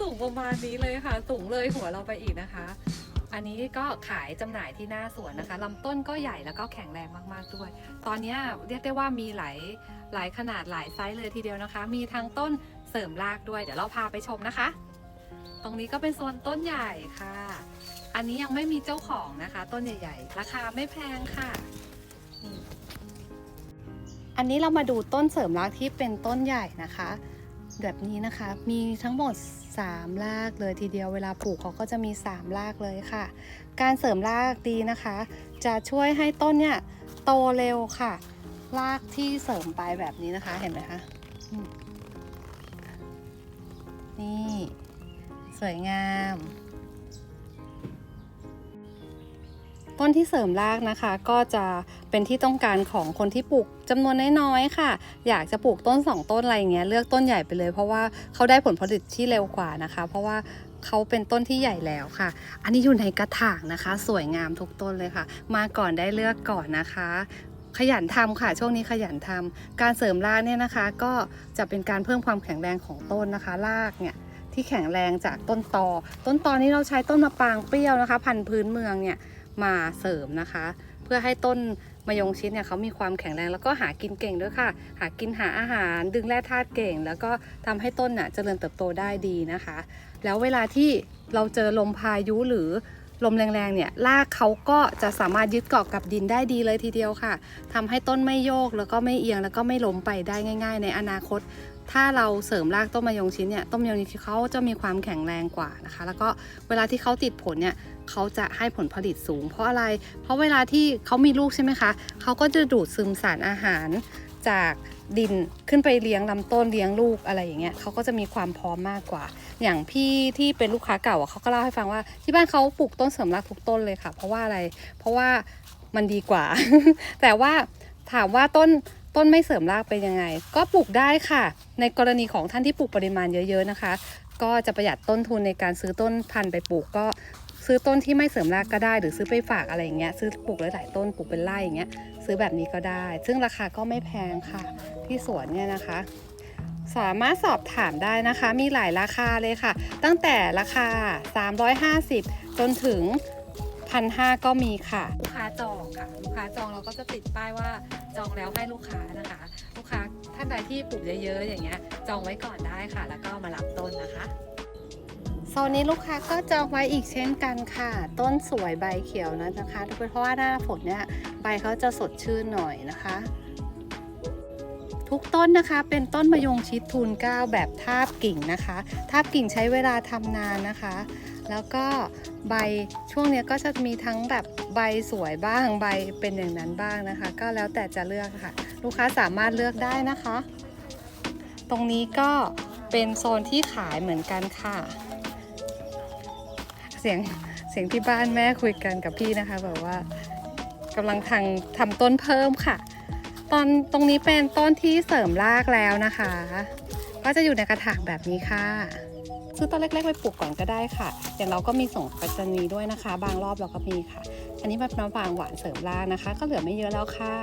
สูงประมาณนี้เลยค่ะ สูงเลยหัวเราไปอีกนะคะ อันนี้ก็ขายจำหน่ายที่หน้าสวนนะคะลำต้นก็ใหญ่แล้วก็แข็งแรงมากๆด้วย ตอนนี้เรียกได้ว่ามีหลายหลายขนาดหลายไซส์เลยทีเดียวนะคะ มีทั้งต้นเสริมรากด้วย เดี๋ยวเราพาไปชมนะคะ ตรงนี้ก็เป็นโซนต้นใหญ่ค่ะ อันนี้ยังไม่มีเจ้าของนะคะ ต้นใหญ่ๆ ราคาไม่แพงค่ะอันนี้เรามาดูต้นเสริมรากที่เป็นต้นใหญ่นะคะ แบบนี้นะคะ มีทั้งหมด 3 รากเลยทีเดียวเวลาปลูกเขาก็จะมี 3 รากเลยค่ะ การเสริมรากดีนะคะ จะช่วยให้ต้นเนี่ยโตเร็วค่ะ รากที่เสริมไปแบบนี้นะคะเห็นไหมคะนี่ สวยงาม ต้นที่เสริมรากนะคะ ก็จะเป็นที่ต้องการของคนที่ปลูกจำนวนน้อยๆค่ะ อยากจะปลูกต้น 2 ต้นอะไรเงี้ยเลือกต้นใหญ่ไปเลย เพราะว่าเขาได้ผลผลิตที่เร็วกว่านะคะ เพราะว่าเขาเป็นต้นที่ใหญ่แล้วค่ะ อันนี้อยู่ในกระถางนะคะ สวยงามทุกต้นเลยค่ะ มาก่อนได้เลือกก่อนนะคะ ขยันทำค่ะ ช่วงนี้ขยันทำการเสริมรากเนี่ยนะคะ ก็จะเป็นการเพิ่มความแข็งแรงของต้นนะคะ รากเนี่ยที่แข็งแรงจากต้นตอ ต้นตอนี้เราใช้ต้นมะปางเปรี้ยวนะคะ พันธุ์พื้นเมืองเนี่ย มาเสริมนะคะ เพื่อให้ต้นมะยงชิดเนี่ยเขามีความแข็งแรงแล้วก็หากินเก่งด้วยค่ะ หากินหาอาหารดึงแร่ธาตุเก่ง แล้วก็ทำให้ต้นน่ะเจริญเติบโตได้ดีนะคะ แล้วเวลาที่เราเจอลมพายุหรือ ลมแรงๆเนี่ยรากเขาก็จะสามารถยึดเกาะกับดินได้ดีเลยทีเดียวค่ะทำให้ต้นไม่โยกแล้วก็ไม่เอียงแล้วก็ไม่ล้มไปได้ง่าย ๆ ในอนาคต ถ้าเราเสริมรากต้นมะยงชิดเนี่ยต้นมะยงชิดเขาจะมีความแข็งแรงกว่านะคะ แล้วก็เวลาที่เขาติดผลเนี่ยเขาจะให้ผลผลิตสูง เพราะอะไร เพราะเวลาที่เขามีลูกใช่ไหมคะเขาก็จะดูดซึมสารอาหาร จากดินขึ้นไปเลี้ยงลำต้นเลี้ยงลูกอะไรอย่างเงี้ยเขาก็จะมีความพร้อมมากกว่า อย่างพี่ที่เป็นลูกค้าเก่าอะเขาก็เล่าให้ฟังว่าที่บ้านเขาปลูกต้นเสริมรากทุกต้นเลยค่ะ เพราะว่าอะไร เพราะว่ามันดีกว่า แต่ว่าถามว่าต้นต้นไม่เสริมรากเป็นยังไง ก็ปลูกได้ค่ะ ในกรณีของท่านที่ปลูกปริมาณเยอะ ๆนะคะ ก็จะประหยัดต้นทุนในการซื้อต้นพันธุ์ไปปลูกก็ ซื้อต้นที่ไม่เสริมรากก็ได้ หรือซื้อไปฝากอะไรอย่างเงี้ยซื้อปลูกหลายๆต้นปลูกเป็นไร่อย่างเงี้ยซื้อแบบนี้ก็ได้ ซึ่งราคาก็ไม่แพงค่ะ ที่สวนเนี่ยนะคะ สามารถสอบถามได้นะคะ มีหลายราคาเลยค่ะ ตั้งแต่ราคา 350 จนถึงพันห้าก็มีค่ะ ลูกค้าจองค่ะ ลูกค้าจองเราก็จะติดป้ายว่าจองแล้วให้ลูกค้านะคะ ลูกค้าท่านใดที่ปลูกเยอะๆอย่างเงี้ยจองไว้ก่อนได้ค่ะ แล้วก็มารับต้นนะคะ ซนนี้ลูกค้าก็จองไว้อีกเช่นกันค่ะ ต้นสวยใบเขียวนะนะคะเพราะว่าหน้าฝนเนี่ยใบเขาจะสดชื่นหน่อยนะคะ ทุกต้นนะคะเป็นต้นมะยงชิดทูลเก้าแบบทาบกิ่งนะคะ ทาบกิ่งใช้เวลาทำนานนะคะ แล้วก็ใบช่วงนี้ก็จะมีทั้งแบบใบสวยบ้างใบเป็นอย่างนั้นบ้างนะคะ ก็แล้วแต่จะเลือกค่ะ ลูกค้าสามารถเลือกได้นะคะ ตรงนี้ก็เป็นโซนที่ขายเหมือนกันค่ะ เสียงเสียงที่บ้านแม่คุยกันกับพี่นะคะ แบบว่ากำลังทำทำต้นเพิ่มค่ะ ตอนตรงนี้เป็นต้นที่เสริมรากแล้วนะคะ ก็จะอยู่ในกระถางแบบนี้ค่ะซื้อต้นเล็กๆไปปลูกก่อนก็ได้ค่ะ อย่างเราก็มีส่งไปรษณีด้วยนะคะ บางรอบเราก็มีค่ะ อันนี้เป็นมะปรางหวานเสริมรากนะคะ ก็เหลือไม่เยอะแล้วค่ะ